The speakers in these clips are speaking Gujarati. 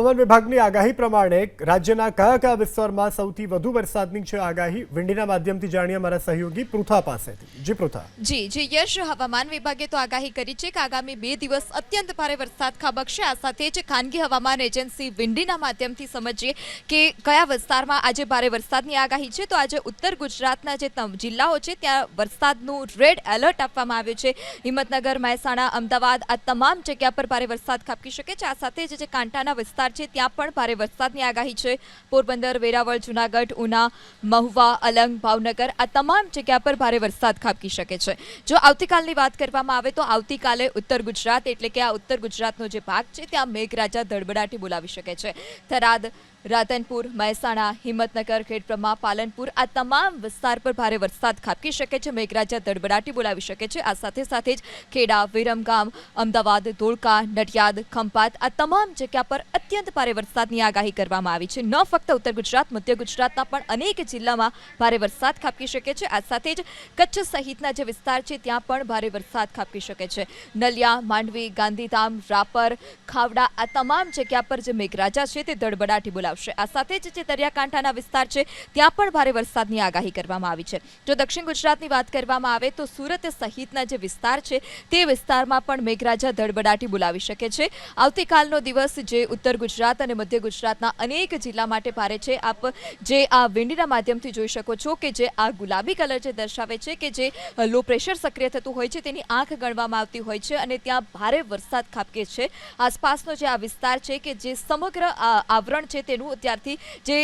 હવામાન વિભાગની આગાહી પ્રમાણે રાજ્યના કયા કયા વિસ્તારમાં સૌથી વધુ વરસાદની છે આગાહી વિંડીના માધ્યમથી જાણીએ અમારા સહયોગી પૃથા પાસેથી. જી, પૃથા. જી જી યશ હવામાન વિભાગે તો આગાહી કરી છે કે આગામી બે દિવસ અત્યંત ભારે વરસાદ ખાબકશે. આ સાથે જ ખાનગી હવામાન એજન્સી વિંડીના માધ્યમથી સમજીએ કે કયા વિસ્તારમાં આજે ભારે વરસાદની આગાહી છે. તો આજે ઉત્તર ગુજરાતના જે જિલ્લાઓ છે, ત્યાં વરસાદનું રેડ એલર્ટ આપવામાં આવ્યું છે. હિંમતનગર, મહેસાણા, અમદાવાદ આ તમામ જગ્યા પર ભારે વરસાદ ખાબકી શકે છે. આ સાથે જ જે કાંટાના વિસ્તાર છે, ત્યાં પણ ભારે વરસાદની આગાહી છે. પોરબંદર, વેરાવળ, જુનાગઢ, ઉના, મહુવા, અલંગ, ભાવનગર આ તમામ જગ્યા પર ભારે વરસાદ ખાબકી શકે છે. જો આવતીકાલની વાત કરવામાં આવે તો આવતીકાલે ઉત્તર ગુજરાત, એટલે કે આ ઉત્તર ગુજરાતનો જે ભાગ છે, ત્યાં મેઘરાજા ધડબડાટી બોલાવી શકે છે. થરાદ રાધનપુર, મહેસાણા, હિંમતનગર ખેડબ્રહ્મા પાલનપુર આ તમામ વિસ્તાર પર ભારે વરસાદ ખાબકી શકે છે. મેઘરાજા દડબડાટી બોલાવી શકે છે. આ સાથે સાથે જ ખેડા, વિરમગામ, અમદાવાદ, ધોળકા, નડિયાદ, ખંભાત આ તમામ જગ્યા પર અત્યંત ભારે વરસાદની આગાહી કરવામાં આવી છે. ન ફક્ત ઉત્તર ગુજરાત, મધ્ય ગુજરાતના પણ અનેક જિલ્લામાં ભારે વરસાદ ખાબકી શકે છે. આ સાથે જ કચ્છ સહિતના જે વિસ્તાર છે, ત્યાં પણ ભારે વરસાદ ખાબકી શકે છે. નલિયા, માંડવી, ગાંધીધામ, રાપર, ખાવડા આ તમામ જગ્યા પર જે મેઘરાજા છે, તે ધડબડાટી બોલાવશે આ સાથે જ જે દરિયાકાંઠાના વિસ્તાર છે, ત્યાં પણ ભારે વરસાદની આગાહી કરવામાં આવી છે. જો દક્ષિણ ગુજરાતની વાત કરવામાં આવે તો સુરત સહિતના જે વિસ્તાર છે, તે વિસ્તારમાં પણ મેઘરાજા ધડબડાટી બોલાવી શકે છે. આવતીકાલનો દિવસ જે ઉત્તર ગુજરાત અને મધ્ય ગુજરાતના અનેક જિલ્લા માટે ભારે છે. આપ જે આ વિંડીના માધ્યમથી જોઈ શકો છો કે જે આ ગુલાબી કલર જે દર્શાવે છે કે જે લો પ્રેશર સક્રિય થતું હોય છે, તેની આંખ ગણવામાં આવતી હોય છે અને ત્યાં ભારે વરસાદ ખાબકે છે. આસપાસનો જે આ વિસ્તાર છે કે જે સમગ્ર આવરણ છે તેનું ત્યારથી જે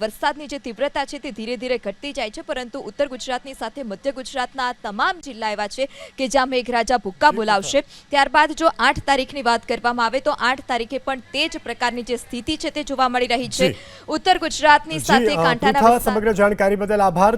વરસાદની જે તીવ્રતા છે તે ધીરે ધીરે ઘટતી જાય છે પરંતુ ઉત્તર ગુજરાતની સાથે મધ્ય ગુજરાતના તમામ જિલ્લા એવા છે કે જ્યાં મેઘરાજા ભૂક્કા બોલાવશે. ત્યારબાદ જો આઠ તારીખની વાત કરવામાં આવે તો આઠ તારીખે પણ તે જ પ્રકારની જે સ્થિતિ છે તે જોવા મળી રહી છે. ઉત્તર ગુજરાતની સાથે કાંઠાના સમગ્ર જાણકારી બદલ આભાર.